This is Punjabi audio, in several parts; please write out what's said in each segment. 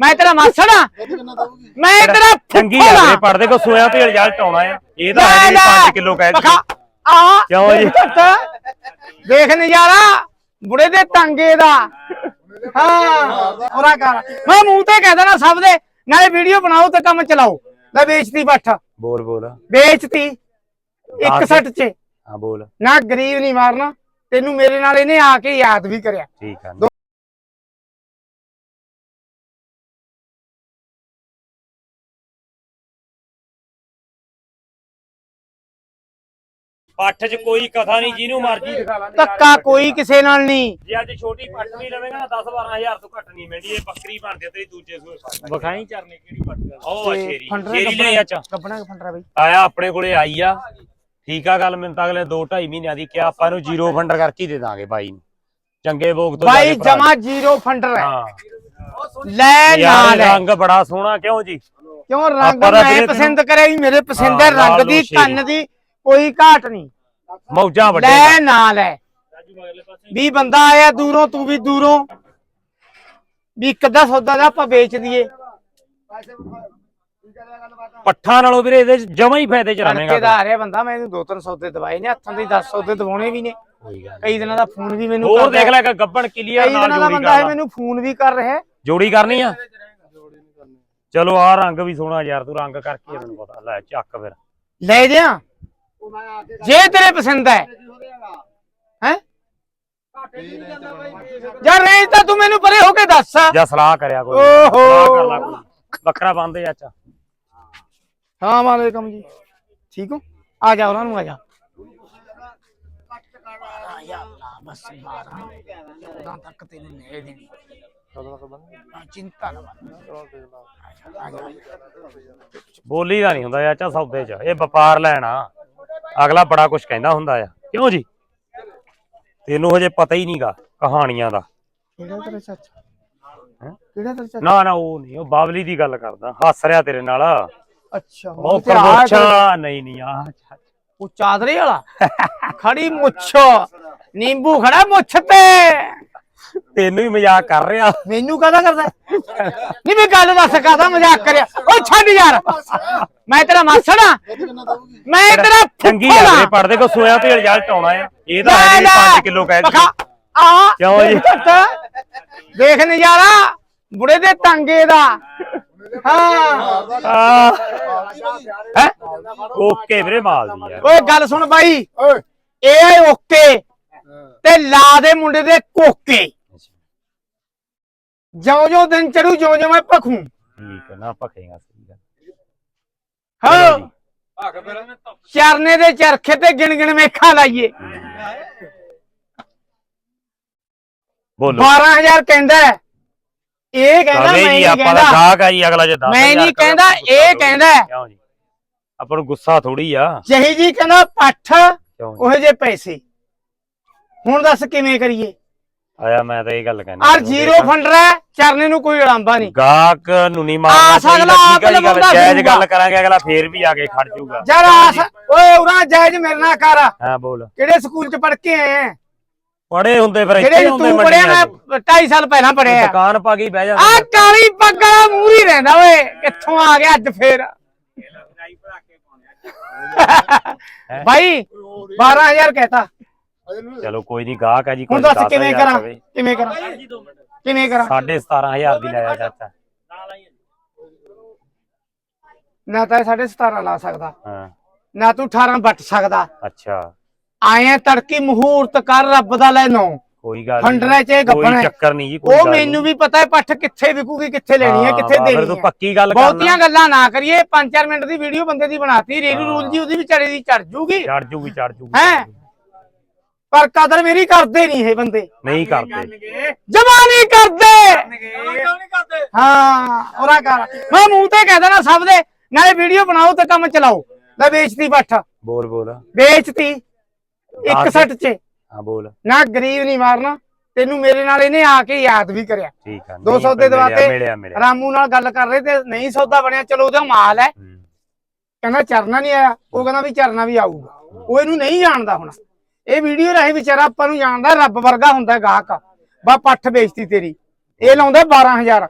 ਮੈਂ ਤੇਰਾ ਮਾਸੜ ਆ ਮੈਂ ਤੇਰਾ ਚੰਗੀ ਫੁੱਫੜ ਆ। ਵੀਰੇ ਪੜਦੇ ਕੋ ਸੋਇਆ ਤੇ ਰਿਜ਼ਲਟ ਆਉਣਾ ਆ। ਇਹ ਤਾਂ ਹੈ ਨਹੀਂ ਲੈ। 5 ਕਿਲੋ ਕਹਿ ਪਖਾ ਆ ਕਿਉਂ ਜੀ? ਦੇਖ ਨਜ਼ਾਰਾ ਬੁੜੇ ਦੇ ਟਾਂਗੇ ਦਾ। ਹਾਂ ਕਰ ਮੈਂ ਮੂੰਹ ਤੇ ਕਹਿ ਦੇਣਾ ਸਭ ਦੇ ਨਾਲੇ ਵੀਡੀਓ ਬਣਾਓ ਤੇ ਕੰਮ ਚਲਾਓ। ਲੈ ਵੇਚਤੀ ਬੱਠ ਬੋਲ ਬੋਲ। ਵੇਚਤੀ ਇੱਕ। ਸੱਟ 'ਚ। ਹਾਂ ਬੋਲ। ਨਾ ਗਰੀਬ ਨਹੀਂ ਮਾਰਨਾ ਤੈਨੂੰ ਮੇਰੇ ਨਾਲ ਇਹਨੇ ਆ ਕੇ ਯਾਦ ਵੀ ਕਰਿਆ। ਠੀਕ ਆ। ਪੱਠ 'ਚ ਕੋਈ ਕਥਾ ਨਹੀਂ ਜਿਹਨੂੰ ਮਰਜ਼ੀ ਦਿਖਾ ਲਾਂ ਧੱਕਾ ਕੋਈ ਕਿਸੇ ਨਾਲ ਨਹੀਂ। ਜੇ ਅੱਜ ਛੋਟੀ ਪੱਠ ਵੀ ਲਵੇਂਗਾ ਨਾ 10 12000 ਤੋਂ ਘੱਟ ਨਹੀਂ ਮਿਲਦੀ ਇਹ ਬੱਕਰੀ ਬਣਦੀ ਆ ਤੇਰੀ ਦੂਜੇ ਸੂਏ ਪੱਠ ਵਿਖਾਈ ਚਰਨੇ ਕਿਹੜੀ ਪੱਠ ਉਹ ਆ ਸ਼ੇਰੀ। ਸ਼ੇਰੀ ਲੈ ਅੱਛਾ ਕੱਪਣਾ ਫੰਡਰਾ ਬਈ? ਆਇਆ ਆਪਣੇ ਕੋਲੇ ਆਈ ਆ। ਠੀਕ ਆ ਗੱਲ ਮੈਨੂੰ ਤਾਂ ਅਗਲੇ 2 2.5 ਮਹੀਨਿਆਂ ਦੀ ਕਿਹਾ ਆਪਾਂ ਨੂੰ ਜ਼ੀਰੋ ਫੰਡਰ ਕਰਕੇ ਹੀ ਦੇ ਦਾਂਗੇ ਬਾਈ ਨੂੰ। ਚੰਗੇ ਭੋਗ ਤੋਂ ਬਾਈ ਜਮਾ ਜ਼ੀਰੋ ਫੰਡਰ ਹੈ। ਹਾਂ। ਲੈ ਨਾਲ ਰੰਗ ਬੜਾ ਸੋਹਣਾ ਕਿਉਂ ਜੀ? ਕਿਉਂ ਰੰਗ ਮੈਂ ਪਸੰਦ ਕਰਿਆ ਵੀ ਮੇਰੇ ਪਸੰਦ ਹੈ ਰੰਗ ਦੀ। ਕੰਨ ਦੀ ਕੋਈ ਘਾਟ ਨਹੀਂ। ਮੌਜਾਂ ਵੱਡੇ ਲੈ ਨਾਲ ਹੈ ਵੀ ਬੰਦਾ ਆਇਆ ਦੂਰੋਂ ਤੂੰ ਵੀ ਦੂਰੋਂ। ਵੀ ਇੱਕ ਅੱਧਾ ਸੌਦਾ ਦਾ ਆਪਾਂ ਵੇਚ ਦਈਏ। ਪੱਠਾਂ ਨਾਲੋਂ ਵੀਰੇ ਇਹਦੇ ਜਮਾ ਹੀ ਫਾਇਦੇ ਚ ਤੜਕੇ ਦਾ ਰਵੇਂਗਾ ਆ ਰਿਹਾ ਬੰਦਾ ਮੈਨੂੰ ਦੋ ਤਿੰਨ ਸੌਦੇ ਦਵਾਏ ਨੇ ਹੱਥਾਂ ਦੇ 10 ਸੌਦੇ ਦਵਾਉਣੇ ਵੀ ਨੇ। ਕੋਈ ਦਿਨਾਂ ਦਾ ਫੋਨ ਵੀ ਮੈਨੂੰ ਹੋਰ ਕਰਦਾ। ਦੇਖ। ਲੈ ਕਿ ਗੱਬਣ ਕਲੀਅਰ ਕਈ ਨਾਲ ਦਿਨਾਂ ਦਾ ਜੋੜੀ ਬੰਦਾ ਹੈ ਮੈਨੂੰ ਫੋਨ ਵੀ ਕਰ ਰਿਹਾ। ਹੈ। ਜੋੜੀ ਕਰਨੀ ਆ? ਚਲੋ ਆ ਰੰਗ ਵੀ ਸੋਹਣਾ ਯਾਰ ਤੂੰ ਰੰਗ ਕਰਕੇ ਮੈਨੂੰ ਪਤਾ। ਲੈ ਚੱਕ ਫਿਰ। ਲੈ ਦਿਆਂ ਜੇ ਤੇਰੇ ਪਸੰਦ ਹੈ। ਹੈ? ਯਾਰ ਰੇਂਜ ਤਾਂ ਤੂੰ ਮੈਨੂੰ ਪਰੇ ਹੋ ਕੇ ਦੱਸ। ਜਾਂ ਸਲਾਹ ਕਰਿਆ ਕੋਈ। ਓਹੋ। ਸਲਾਹ ਕਰ ਲਾ ਕੋਈ। ਬੱਕਰਾ ਬੰਦੇ ਚਾਚਾ ਹਾਂ ਵਾਲੇਕਮ ਜੀ। ਠੀਕ ਹੋ? ਆ ਜਾ ਉਹਨਾਂ ਨੂੰ ਆ ਜਾ। ਬਸ 12 ਤੱਕ ਤੈਨੂੰ ਲੈ। ਦੇਣੀ ਹਾਂ, ਚਿੰਤਾ ਨਾ ਕਰ। ਆ ਜਾ ਬੋਲੀ ਦਾ ਨਹੀਂ ਹੁੰਦਾ ਚਾਚਾ ਸੌਦੇ ਚ। ਇਹ ਵਪਾਰ ਲੈਣਾ ਅਗਲਾ ਬੜਾ ਕੁਝ ਕਹਿੰਦਾ ਹੁੰਦਾ ਆ। ਕਿਉਂ ਜੀ? ਤੈਨੂੰ ਹਜੇ ਪਤਾ ਹੀ ਨਹੀਂਗਾ ਕਹਾਣੀਆਂ ਦਾ। ਕਿਹੜਾ ਤੇਰਾ ਚਾਚਾ? ਹੈਂ? ਕਿਹੜਾ ਤੇਰਾ ਚਾਚਾ? ਨਾ ਨਾ ਉਹ ਨਹੀਂ ਉਹ ਬਾਬਲੀ ਦੀ ਗੱਲ ਕਰਦਾ। ਹੱਸ ਰਿਹਾ ਤੇਰੇ ਨਾਲ। ਅੱਛਾ ਉਹ ਤੇ ਆਹ ਕੋਈ- ਕਰਮੋਛਾ ਨਹੀਂ ਨਹੀਂ ਆ ਉਹ ਚਾਦਰੇ ਵਾਲਾ? ਖੜੀ ਮੁੱਛ। ਨਿੰਬੂ ਖੜਾ ਮੁੱਛ ਤੇ। ਤੈਨੂੰ ਹੀ ਮਜ਼ਾਕ ਕਰ ਰਿਹਾ। ਮੈਨੂੰ ਕਾਹਦਾ ਕਰਦਾ? ਨਹੀਂ ਮੈਂ ਗੱਲ ਦੱਸ ਕਾਹਦਾ ਮਜ਼ਾਕ ਕਰਿਆ? ਓ ਛੱਡ ਯਾਰ। ਮੈਂ ਤੇਰਾ ਮਾਸੜ ਆ। ਮੈਂ ਤੇਰਾ ਚੰਗੀ। ਵੀਰੇ ਪੜਦੇ ਕੋ ਸੋਇਆ ਤੇ ਰਿਜ਼ਲਟ ਆਉਣਾ ਆ ਇਹ ਤਾਂ ਹੈ ਲੈ ਨਹੀਂ ਲੈ। 5 ਕਿਲੋ ਕਹਿ ਆ ਕਿਉਂ ਜੀ? ਦੇਖ ਨਜ਼ਾਰਾ। ਬੁੜੇ ਦੇ ਟਾਂਗੇ ਦਾ। ਹਾਂ। ਹੈ। ਓਕੇ ਵੀਰੇ ਮਾਲ ਦੀ ਯਾਰ। ਓਏ ਗੱਲ ਸੁਣ ਬਾਈ। ਇਹ ਹੈ ਓਕੇ ਤੇ ਲਾ ਦੇ ਮੁੰਡੇ ਦੇ ਕੋਕੇ। ਜਿਉਂ ਜਿਉਂ ਦਿਨ ਚੜੂ ਜਿਉਂ ਜਿਉਂ ਮੈਂ ਭਖੂ। ਠੀਕ ਹੈ ਨਾ ਭਖੇਗਾ ਸਹੀ ਗੱਲ। ਹਾਂ। ਚਰਨੇ ਦੇ ਚਰਖੇ ਤੇ ਗਿਣ ਗਿਣ ਮੇਖਾਂ ਲਾਈਏ। ਬੋਲੋ। 12000 ਕਹਿੰਦਾ ਹੈ। ਇਹ ਕਹਿੰਦਾ ਮੈਂ ਨਹੀਂ ਆਪਾਂ ਦਾ ਕਹਿੰਦਾ। ਗਾਹਕ ਆ ਜੀ ਅਗਲਾ ਜੇ 10 ਮੈਂ ਨਹੀਂ ਕਹਿੰਦਾ, ਇਹ ਕਹਿੰਦਾ। ਕਿਉਂ ਜੀ? ਆਪਾਂ ਨੂੰ ਗੁੱਸਾ ਥੋੜੀ ਆ। ਜਹੀ ਜੀ ਕਹਿੰਦਾ ਪੱਠ ਕਿਉਂ ਜੀ? ਉਹੇ ਜੇ ਪੈਸੇ। ਹੁਣ ਦੱਸ ਕਿਵੇਂ ਕਰੀਏ? ਆਇਆ ਮੈਂ ਤਾਂ ਇਹ ਗੱਲ ਕਹਿੰਦਾ ਆਰ ਜ਼ੀਰੋ ਫੰਡਰ ਹੈ। ਚਰਨੇ ਨੂੰ ਕੋਈ ਉਡਾਂਬਾ ਨਹੀਂ ਗਾਹਕ ਨੂੰ ਨਹੀਂ ਮਾਰਨਾ ਆਸ ਅਗਲਾ ਆਪ ਜੀ ਲਵਾਉਂਦਾ ਜਾਇਜ਼। ਗੱਲ ਕਰਾਂਗੇ ਅਗਲਾ ਫੇਰ ਵੀ ਆ ਕੇ ਖੜ ਜਾਊਗਾ। ਯਾਰ ਆਸ ਓਏ ਉਰਾ ਜਾਇਜ਼ ਮੇਰੇ ਨਾਲ ਕਰ। ਹਾਂ ਬੋਲ। ਕਿਹੜੇ ਸਕੂਲ ਚ ਪੜ ਕੇ ਆਏ ਪੜੇ ਹੁੰਦੇ ਫਿਰ ਇੱਥੇ ਹੁੰਦੇ ਤੂੰ ਪੜਿਆ। ਮੈਂ 2.5 ਸਾਲ ਪਹਿਲਾਂ ਪੜਿਆ ਦੁਕਾਨ ਪਾ ਹੀ ਬਹਿ ਆ ਜਾਂਦਾ ਕਾਲੀ ਪੱਗ ਵਾਲਾ ਮੂਰੀ ਰਹਿੰਦਾ ਓਏ। ਕਿੱਥੋਂ ਆ ਗਿਆ ਅੱਜ ਫੇਰ? ਭਾਈ 12000 ਕਹਿਤਾ। ਚਲੋ ਕੋਈ ਨਹੀਂ ਗਾਹਕ ਹੈ ਜੀ ਹੁਣ ਕੋਈ ਦੱਸ ਕਿਵੇਂ 10,000 ਕਰਾਂ ਕਵੇ। ਕਰਾਂ? ਕਿਵੇਂ ਕਰਾਂ? ਸਾਢੇ 17000 ਦੀ ਲਾਇਆ ਚਾਚਾ। ਨਾ ਤਾਂ 17.5 ਲਾ ਸਕਦਾ। ਹਾਂ। ਨਾ ਤੂੰ 18 ਵੱਟ ਸਕਦਾ। ਅੱਛਾ। ਆਏ ਤੜਕੀ ਮਹੂਰਤ ਕਰ ਰੱਬ ਦਾ ਲੈ ਨੋ ਕੋਈ ਗੱਲ ਫੰਡਰੇ ਚ ਗੱਪਣਾ। ਚੱਕਰ ਨਹੀਂ ਜੀ ਕੋਈ ਉਹ ਮੈਨੂੰ ਵੀ ਪਤਾ ਹੈ ਪੱਠ ਕਿੱਥੇ ਵਿਕੂਗੀ ਕਿੱਥੇ ਲੈਣੀ ਹੈ ਕਿੱਥੇ ਦੇਣੀ ਤੂੰ ਹੈ। ਪੱਕੀ ਗੱਲ ਬਹੁਤੀਆਂ ਗੱਲਾਂ ਨਾ ਕਰੀਏ। 5-4 ਮਿੰਟ ਦੀ ਵੀਡੀਓ ਬੰਦੇ ਦੀ ਬਣਾਤੀ। ਰੇਰੂ ਰੂਲ ਜੀ ਉਹਦੀ ਵਿਚਾਰੇ ਦੀ ਚੜ ਜੂਗੀ। ਚੜ ਜੂਗੀ ਚੜ ਜੂਗੀ ਹੈਂ? ਪਰ ਕਦਰ ਮੇਰੀ ਕਰਦੇ ਨਹੀਂ ਇਹ ਬੰਦੇ। ਨਹੀਂ ਕਰਦੇ। ਜਮਾ ਨਹੀਂ ਕਰਦੇ? ਹਾਂ ਉਹਰਾ ਕਰ ਮੈਂ ਮੂੰਹ ਤੇ ਕਹਿ ਦੇਣਾ ਸਭ ਦੇ ਨਾਲੇ ਵੀਡੀਓ ਬਣਾਓ ਤੇ ਕੰਮ ਚਲਾਓ। ਲੈ ਵੇਚਤੀ ਬੱਠ ਬੋਲ ਬੋਲ। ਵੇਚਤੀ। ਇੱਕ ਦੱਸ। ਸੱਟ 'ਚ। ਹਾਂ ਬੋਲ। ਨਾ ਗਰੀਬ ਨਹੀਂ ਮਾਰਨਾ ਤੈਨੂੰ ਮੇਰੇ ਨਾਲ ਇਹਨੇ ਆ ਕੇ ਯਾਦ ਵੀ ਕਰਿਆ। ਠੀਕ ਆ ਦੋ ਸੌਦੇ ਦਵਾਤੇ। ਮਿਲਿਆ ਮਿਲਿਆ। ਰਾਮੂ ਨਾਲ ਗੱਲ ਕਰ ਰਹੇ ਤੇ ਨਹੀਂ ਸੌਦਾ ਬਣਿਆ ਚਲੋ ਉਹਦਾ ਮਾਲ ਹੂੰ। ਕਹਿੰਦਾ ਚਰਨਾ ਨਹੀਂ ਆਇਆ ਉਹ ਕਹਿੰਦਾ ਵੀ ਚਰਨਾ ਵੀ ਆਊਗਾ। ਉਹ ਇਹਨੂੰ ਨਹੀਂ ਜਾਣਦਾ ਹੁਣ। ਇਹ ਵੀਡੀਓ ਰਾਹੀਂ ਵਿਚਾਰਾ ਆਪਾਂ ਨੂੰ ਜਾਣਦਾ ਰੱਬ ਵਰਗਾ ਹੁੰਦਾ ਗਾਹਕ। ਬਾ ਪੱਠ ਵੇਚਤੀ ਤੇਰੀ। ਇਹ ਲਾਉਂਦਾ 12000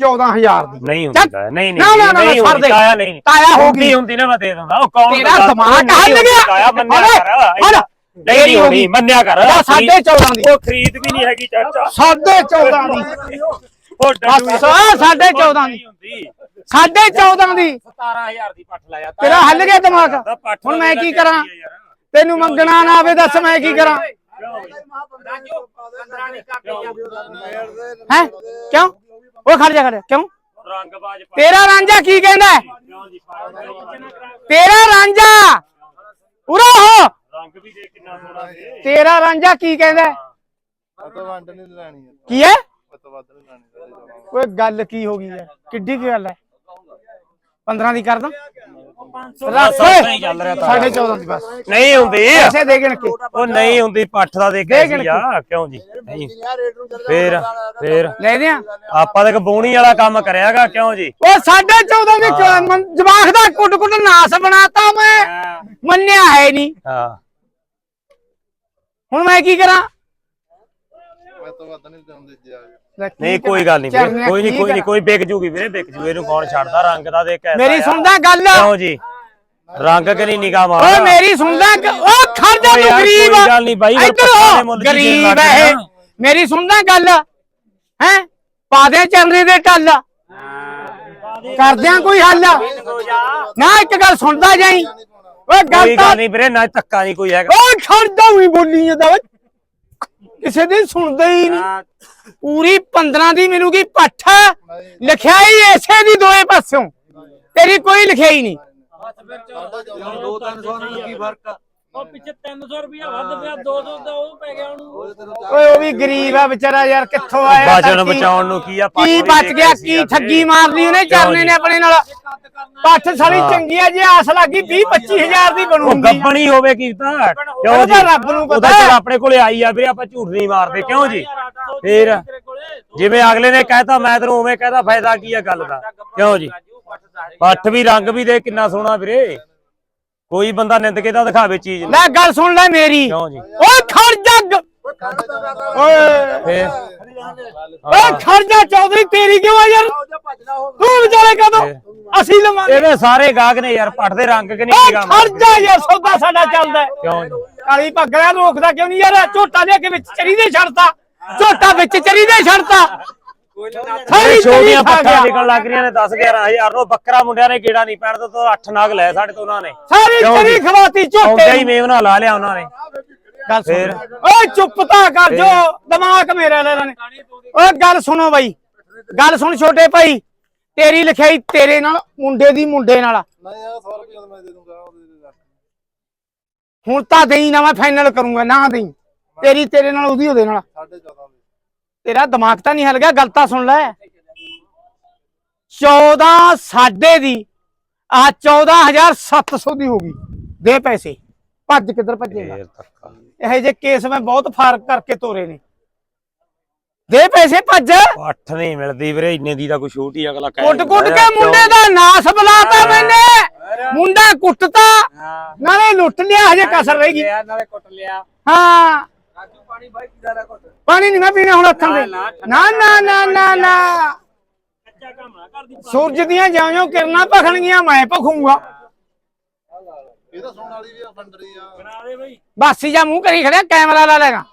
14000 ਦੀ। ਨਹੀਂ ਹੁੰਦੀ ਤਾਇਆ, ਨਹੀਂ ਨਾ, ਨਾ, ਨਹੀਂ ਨਾ, ਨਹੀਂ ਛੱਡ ਹੁੰਦੀ ਦੇ। ਤਾਇਆ ਨਹੀਂ। ਤਾਇਆ ਹੋ ਗਈ। ਹੁੰਦੀ ਨਾ ਮੈਂ ਦੇ ਦਿੰਦਾ ਉਹ ਕੌਣ ਤੇਰਾ? ਦਿਮਾਗ ਨਹੀਂ ਹੱਲ ਗਿਆ। ਤਾਇਆ ਮੰਨਿਆ ਕਰ। ਹਲੇ। ਨਹੀਂ ਤੇਰੀ ਨਹੀਂ ਹੋ ਹੁੰਦੀ ਗਈ। ਮੰਨਿਆ ਕਰ। ਜਾ ਸਾਢੇ 14 ਦੀ। ਉਹ ਖਰੀਦ ਵੀ ਨਹੀਂ ਹੈਗੀ ਚਾਚਾ। ਸਾਢੇ 14 ਦੀ। ਉਹ ਡੱਡੂ ਬਸ ਸਾਢੇ 14 ਦੀ ਨਹੀਂ ਹੁੰਦੀ। ਸਾਢੇ 14 ਦੀ। 17000 ਦੀ ਪੱਠ ਲਾਇਆ ਤੇਰਾ ਹੱਲ ਗਿਆ ਦਿਮਾਗ। ਹੁਣ ਮੈਂ ਕੀ ਕਰਾਂ? ਤੈਨੂੰ ਮੰਗਣਾ ਨਾ ਆਵੇ ਦੱਸ ਮੈਂ ਕੀ ਕਰਾਂ? ਹੈ? ਕਿਉਂ? ਉਹ ਖੜ ਜਾ ਖੜ ਜਾ। ਕਿਉਂ? ਤੇਰਾ ਰਾਂਝਾ ਕੀ ਕਹਿੰਦਾ ਤੇਰਾ ਰਾਂਝਾ! ਉਰਾ ਹੋ! ਰੰਗ ਵੀ ਦੇ ਕਿੰਨਾ ਸੋਹਣਾ ਸੀ ਤੇਰਾ ਰਾਂਝਾ ਕੀ ਕਹਿੰਦਾ ਪਤਾ ਵੰਡ ਨਹੀਂ ਲੈਣੀ ਕੀ ਹੈ? ਪਤਾ ਵੱਧ ਨਹੀਂ ਲੈਣੀ ਓਏ ਗੱਲ ਕੀ ਹੋ ਗਈ ਹੈ? ਕਿੱਡੀ ਕੀ ਗੱਲ ਹੈ? 15 ਦੀ ਕਰ ਦਾਂ। ਰੱਖ ਸੌਦਾ ਹੀ ਚੱਲ ਰਿਹਾ ਤਾਂ। ਸਾਢੇ 14 ਦੀ ਬਸ। ਨਹੀਂ ਹੁੰਦੀ। ਪੈਸੇ ਦੇ ਗਿਣ ਕੇ ਉਹ ਨਹੀਂ ਹੁੰਦੀ ਪੱਠ ਦਾ ਦੇ ਕੇ ਸੀ ਆ ਕਿਉਂ ਜੀ? ਨਹੀਂ। ਫੇਰ ਫੇਰ। ਲੈ ਦਿਆਂ ਆਪਾਂ ਤਾਂ ਬੋਣੀ ਵਾਲਾ ਕੰਮ ਕਰਿਆਗਾ ਕਿਉਂ ਜੀ? ਉਹ ਸਾਢੇ 14 ਦੀ ਕ- ਮਨ- ਜਵਾਕ ਦਾ ਕੁੱਟ ਕੁੱਟ ਨਾਸ ਬਣਾਤਾ ਮੈਂ। ਮੰਨਿਆ ਹੈ ਨਹੀਂ। ਹਾਂ। ਹੁਣ ਮੈਂ ਕੀ ਕਰਾਂ? ਮੈਂ ਤਾਂ ਵੱਧ ਨਹੀਂ? ਕੋਈ ਗੱਲ ਨਹੀਂ ਕੋਈ ਨਹੀਂ ਕੋਈ ਨਹੀਂ? ਕੋਈ ਵਿਕ ਜੂਗੀ ਵੀਰੇ ਵਿਕ ਜੂ। ਇਹਨੂੰ ਕੌਣ ਛੱਡਦਾ? ਰੰਗ ਦਾ ਦੇਖ ਕੇ ਮੇਰੀ ਸੁਣਦਾ ਗੱਲ। ਕਿਉਂ ਜੀ? ਰੰਗ ਕਿ ਨਹੀਂ ਨਿਗਾਹ ਮਾਰ ਓਏ ਮੇਰੀ ਸੁਣਦਾ ਗ- ਓ ਖੜ ਜਾ ਤੂੰ ਗਰੀਬ। ਕੋਈ ਗੱਲ ਨਹੀਂ ਬਾਈ, ਗਰੀਬ ਹੈ। ਮੇਰੀ ਸੁਣਦਾ ਗੱਲ। ਹੈ? ਪਾ ਦੇ ਚੰਨੇ ਦੇ ਟੱਲ ਕਰਦਿਆਂ ਕੋਈ ਹੱਲ। ਨਾ ਇੱਕ ਗੱਲ ਸੁਣਦਾ ਜਾਈ। ਓਏ ਗੱਲ ਤਾਂ ਨਹੀਂ ਵੀਰੇ ਨਾ ਧੱਕਾ ਨਹੀਂ ਕੋਈ ਹੈਗਾ। ਓਏ ਖੜਦਾ ਹੀ ਬੋਲੀ ਜਾਂਦਾ। ਓਏ ਕਿਸੇ ਦੀ ਸੁਣਦਾ ਹੀ ਨਹੀਂ। ਪੂਰੀ 15 ਦੀ ਮੈਨੂੰ ਕੀ ਪੱਠ। ਲਿਖਿਆ ਹੀ ਐਸੇ ਦੀ ਦੋਏ ਪਾਸਿਓਂ। ਤੇਰੀ ਕੋਈ ਲਿਖਿਆ ਹੀ ਨਹੀਂ। ਦੋ ਤਿੰਨ ਸੌ ਨੂੰ ਕੀ ਫ਼ਰਕ ਆ? ਉਹ ਪਿੱਛੇ 300 ਰੁਪਇਆ ਵੱਧ ਪਿਆ 200 ਦਾ ਉਹ ਪੈ ਗਿਆ ਉਹਨੂੰ। ਓਏ ਉਹ ਵੀ ਗਰੀਬ ਆ ਵਿਚਾਰਾ ਯਾਰ ਕਿੱਥੋਂ ਆਇਆ ਵਜਨ ਤੜਕੀ? ਬਚਾਉਣ ਨੂੰ ਕੀ ਆ? ਪੱਠ ਕੀ ਵੀ ਬਚ ਦੇ ਗਿਆ ਕੇ ਕੀ ਸੀਗਾ ਠੱਗੀ ਵੀਰੇ। ਮਾਰ ਲਈ ਉਹਨੇ ਕਿਉਂ ਚਰਨੇ ਜੀ? ਨੇ ਆਪਣੇ ਨਾਲ। ਪੱਠ ਸਾਲੀ ਹਾਂ। ਚੰਗੀ ਆ ਜੇ ਆਸ ਲੱਗੀ 20 25000 ਦੀ ਬਣੂਗੀ। ਗੱਬਣੀ ਹੋਵੇ ਕੀ ਤਾਂ ਕਿਉਂ ਜੀ? ਰੱਬ ਨੂੰ ਪਤਾ ਆਪਣੇ ਕੋਲੇ ਆਈ ਆ ਵੀਰੇ ਆਪਾਂ ਝੂਠ ਨਹੀਂ ਮਾਰਦੇ। ਕਿਉਂ ਜੀ? ਫੇਰ ਜਿਵੇਂ ਅਗਲੇ ਨੇ ਕਹਿਤਾ ਮੈਂ ਤੈਨੂੰ ਉਵੇਂ ਕਹਿਤਾ ਫਾਇਦਾ ਕੀ ਆ ਗੱਲ ਦਾ? ਕਿਉਂ ਜੀ? ਪੱਠ ਵੀ ਰੰਗ ਵੀ ਦੇ ਕਿੰਨਾ ਸੋਹਣਾ ਵੀਰੇ। ਕੋਈ ਬੰਦਾ ਨਿੰਦ ਕੇ ਤਾਂ ਦਿਖਾਵੇ ਚੀਜ਼ ਨੂੰ। ਲੈ ਗੱਲ ਸੁਣ ਲੈ ਮੇਰੀ। ਕਿਉਂ ਜੀ? ਓਏ ਖੜ ਜਾ ਓਏ। ਫੇਰ? ਓਏ ਖੜ ਜਾ ਚੌਧਰੀ ਤੇਰੀ ਕਿਉਂ ਆ ਯਾਰ? ਤੂੰ ਵਿਚਾਰੇ ਕਦੋਂ ਅਸੀਂ ਲਵਾਂਗੇ। ਇਹਦੇ ਸਾਰੇ ਗਾਹਕ ਨੇ ਯਾਰ ਪੱਠ ਦੇ ਰੰਗ ਕਿ ਨਹੀਂ ਓਏ ਨਿਗਾਹ ਖੜ ਮਾਰਦੇ। ਜਾ ਯਾਰ ਸੌਦਾ ਸਾਡਾ ਚੱਲਦਾ। ਹੈ। ਕਿਉਂ ਜੀ? ਕਾਲੀ ਪੱਗੜਾ ਰੋਕਦਾ ਕਿਉਂ ਨਹੀਂ ਯਾਰ? ਝੋਟਾ ਦੇ ਕੇ ਵਿੱਚ ਚਰੀ ਦੇ ਛੱਡਤਾ। ਝੋਟਾ ਵਿੱਚ ਚਰੀ ਦੇ ਛੱਡਤਾ। ਸਾਰੀ ਛੋਟੀਆਂ ਪੱਠਾਂ ਗਿਆ। ਨਿਕਲ ਲੱਗ ਰਹੀਆਂ ਨੇ 10 11000 ਨੂੰ ਬੱਕਰਾ ਮੁੰਡਿਆਂ ਨੇ ਗੇੜਾ ਨਹੀਂ ਪੈਣ ਤੋਂ 8 ਨਾਗ ਲੈ ਸਾਡੇ ਤੋਂ ਉਹਨਾਂ ਨੇ। ਸਾਰੀ ਕਿਉਂ? ਖਵਾਤੀ ਆਉਂਦਾ ਝੋਟੇ ਹੀ ਮੇਵਨਾ ਲਾ ਲਿਆ ਉਹਨਾਂ ਨੇ। ਗੱਲ ਸੁਣ। ਫੇਰ? ਓਏ ਚੁੱਪ ਤਾਂ ਕਰ ਜੋ ਦਿਮਾਗ ਮੇਰਾ ਲੈ ਲੈਣੇ ਓਏ ਗੱਲ ਸੁਣੋ ਬਾਈ। ਗੱਲ ਸੁਣ ਛੋਟੇ ਭਾਈ। ਤੇਰੀ ਲਿਖਾਈ ਤੇਰੇ ਨਾਲ ਮੁੰਡੇ ਦੀ ਮੁੰਡੇ ਨਾਲ ਨਹੀਂ ਆ 100 ਰੁਪਏ ਮੈਂ ਦੇ ਦੂੰਗਾ ਉਹ ਦੇ ਦੇ ਹੁਣ ਤਾਂ ਦੇਈ ਨਾ ਮੈਂ ਫਾਈਨਲ ਕਰੂੰਗਾ ਨਾ ਦੇਈ। ਤੇਰੀ ਤੇਰੇ ਨਾਲ ਉਹਦੀ ਉਹਦੇ ਨਾਲ। ਸਾਢੇ 14 ਦੇ ਤੇਰਾ ਦਿਮਾਗ ਤਾਂ ਨਹੀਂ ਹਲ ਗਿਆ ਗੱਲ ਤਾਂ ਸੁਣ ਲੈ। 14 ਸਾਢੇ ਦੀ ਆ 14700 ਦੀ ਹੋ ਗਈ। ਦੇ ਪੈਸੇ ਭੱਜ ਕਿੱਧਰ ਭੱਜੇਗਾ? ਇਹੋ ਜਿਹੇ ਕੇਸ ਮੈਂ ਬਹੁਤ ਫਾਰਕ ਕਰਕੇ ਤੋਰੇ ਨੇ। ਦੇ ਪੈਸੇ ਭੱਜ। ਪੱਠ ਨਹੀਂ ਮਿਲਦੀ ਵੀਰੇ ਇੰਨੇ ਦੀ ਤਾਂ ਕੋਈ ਛੋਟੀ ਅਗਲਾ ਕਹਿ ਕੁੱਟ ਕੁੱਟ ਕੇ ਮੁੰਡੇ ਦਾ ਨਾਸ ਬੁਲਾਤਾ ਮੈਨੇ। ਮੁੰਡਾ ਕੁੱਟਤਾ। ਨਾਲੇ ਲੁੱਟ ਲਿਆ ਹਜੇ ਕਸਰ ਰਹਿ ਗਈ। ਨਾਲੇ ਕੁੱਟ ਲਿਆ। ਹਾਂ। ਪਾਣੀ ਬਾਈ ਨਹੀਂ ਮੈਂ ਪੀਣਾ ਹੁਣ ਹੱਥਾਂ ਦੇ ਨਾ ਨਾ ਨਾ ਨਾ ਨਾ ਸੂਰਜ ਦੀਆਂ ਜਿਉਂ-ਜਿਉਂ ਕਿਰਨਾਂ ਭਖਣਗੀਆਂ ਮੈਂ ਭਖੂੰਗਾ। ਇਹ ਤਾਂ ਸੁਣਨ ਵਾਲੀ ਵੀ ਆ ਫੰਡਰੀ ਆ। ਬਣਾ ਦੇ ਬਾਈ। ਬਾਸੀ ਜਾ ਮੂੰਹ ਕਰੀ ਖੜਿਆ ਕੈਮਰਾ ਲਾ ਲੈਗਾ।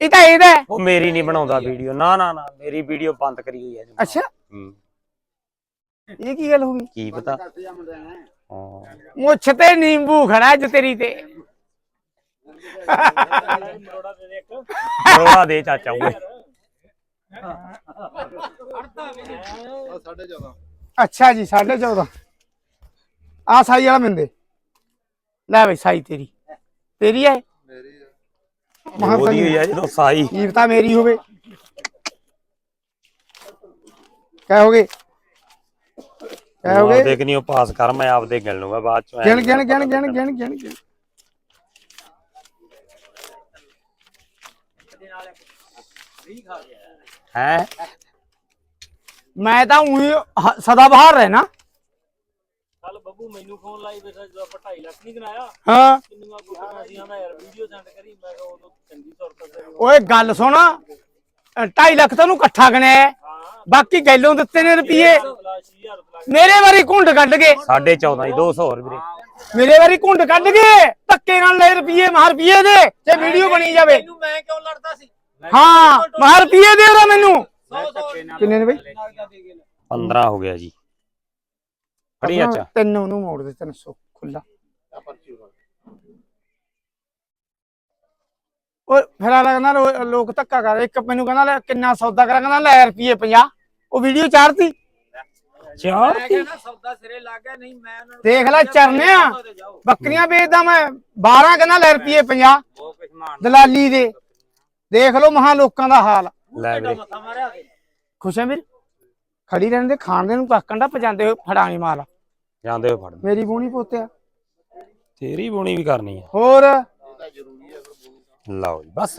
ਇਹ ਤਾਂ ਇਹਦਾ। ਉਹ ਮੇਰੀ ਨਹੀਂ ਬਣਾਉਂਦਾ ਵੀਡੀਓ। ਨਾ ਨਾ ਨਾ ਮੇਰੀ ਵੀਡੀਓ ਬੰਦ ਕਰੀ ਹੋਈ ਹੈ ਜੀ। ਅੱਛਾ। ਹੂੰ, ਇਹ ਕੀ ਗੱਲ ਹੋ ਗਈ? ਕੀ ਪਤਾ? ਹਾਂ। ਮੁੱਛ ਤੇ ਨਿੰਬੂ ਖੜਾ ਅੱਜ ਤੇਰੀ ਤੇ। ਮਰੋੜਾ ਦੇ ਇੱਕ ਚਾਚਾ 14 ਅੱਛਾ ਜੀ 14.5 ਆ ਸਾਈ ਵਾਲਾ ਮਿੰਦੇ। ਲੈ ਬਈ ਸਾਈ ਤੇਰੀ। ਤੇਰੀ ਹੈ ਮੇਰੀ ਹੋਈ ਆ ਜਦੋਂ ਸਾਈ। ਹੋਵੇ। ਕਹਿ ਹੋਗੇ ਕਹਿ ਹੋਗੇ ਦੇਖ ਨਹੀਂ ਉਹ ਪਾਸ ਕਰ ਮੈਂ ਆਪਦੇ ਗਿਣ ਲੂੰਗਾ ਬਾਅਦ ਚ ਗਿਣ ਗਿਣ ਗਿਣ ਗਿਣ ਗਿਣ ਗਿਣ। ਹੈ? ਮੈਂ ਤਾਂ ਉਹੀ ਸਦਾ ਬਾਹਰ ਰਹਿਣਾ। ਕੱਲ ਬੱਬੂ ਮੈਨੂੰ ਫੋਨ ਲਾਈ ਬੈਠਾ ਜਦੋਂ ਆਪਾਂ 2.5 ਲੱਖ ਨਹੀਂ ਕਨਾਇਆ ਹਾਂ। ਕਿੰਨੀਆਂ ਕੁੱਟੀਆਂ ਸੀ ਆਂਦਾ ਯਾਰ ਵੀਡੀਓ ਸੈਂਡ ਕਰੀ ਮੈਂ ਕਿਹਾ ਉਦੋਂ ਚੰਗੀ ਤੌਰ ਤੇ ਓਏ ਗੱਲ ਸੁਣ। 2.5 ਲੱਖ ਤਾਂ ਉਹਨੂੰ ਇਕੱਠਾ ਗਣਿਆ। ਬਾਕੀ ਗੈਲੋਂ ਦਿੱਤੇ ਨੇ ਰੁਪਏ ਮੇਰੇ ਵਾਰੀ ਘੁੰਡ ਕੱਢ ਗਏ। ਸਾਢੇ 14 ਜੀ 200 ਹੋਰ ਵੀਰੇ। ਮੇਰੇ ਵਾਰੀ ਘੁੰਡ ਕੱਢ ਗਏ। ਧੱਕੇ ਨਾਲ ਲੈ ਰੁਪਏ ਮਹਾ ਰੁਪਏ ਦੇ। ਤੇ ਵੀਡੀਓ ਬਣੀ ਜਾਵੇ। ਤੈਨੂੰ ਮੈਂ ਕਿਉਂ ਲੜਦਾ ਸੀ? ਹਾਂ ਮਹਾ ਰੁਪਏ ਦੇ ਉਹਦਾ ਮੈਨੂੰ? ਕਿੰਨੇ ਨੇ ਬਈ? 15 ਹੋ ਗਿਆ ਜੀ। ਫੜੀ ਅੱਛਾ ਤਿੰਨ ਉਹਨੂੰ ਮੋੜ ਦੇ 300 ਖੁੱਲਾ ਉਹ ਫਿਰ ਆ ਲੋਕ ਧੱਕਾ ਕਰ ਰਹੇ। ਇੱਕ ਮੈਨੂੰ ਕਹਿੰਦਾ ਲੈ ਕਿੰਨਾ ਸੌਦਾ ਕਰਾਂ ਕਹਿੰਦਾ ਲੈ ਰੁਪਏ 50 ਉਹ ਵੀਡੀਓ ਚਾਰਤੀ ਚਾਰ ਮੈਂ ਕਹਿੰਦਾ ਸੌਦਾ ਸਿਰੇ ਲੱਗ ਗਿਆ ਨਹੀਂ ਮੈਂ ਉਹਨਾਂ ਨੂੰ ਦੇਖ ਲੈ ਚਰਨਿਆ ਜਾਓ। ਬੱਕਰੀਆਂ ਵੇਚਦਾ ਮੈਂ 12 ਕਹਿੰਦਾ ਲੈ ਰੁਪਏ 50 ਉਹ ਕੁਛ ਮਾਨ ਦਲਾਲੀ ਦੇ। ਦੇਖ ਲਓ ਮਹਾ ਲੋਕਾਂ ਦਾ ਹਾਲ। ਲੈ ਵੀਰੇ। ਖੁਸ਼ ਹੈ ਵੀਰ? ਖੜੀ ਰਹਿਣ ਦੇ ਖਾਣ ਦੇ ਨੂੰ ਕਾਕਣ ਦਾ ਪਜਾਂਦੇ ਹੋਏ ਫੜਾਣੀ ਮਾਲ। ਜਾਂਦੇ ਹੋ ਫੜ ਮੇਰੀ ਬੂਣੀ ਪੋਤਿਆ। ਤੇਰੀ ਬੋਣੀ ਵੀ ਕਰਨੀ ਆ। ਹੋਰ? ਲਓ ਜੀ ਬਸ।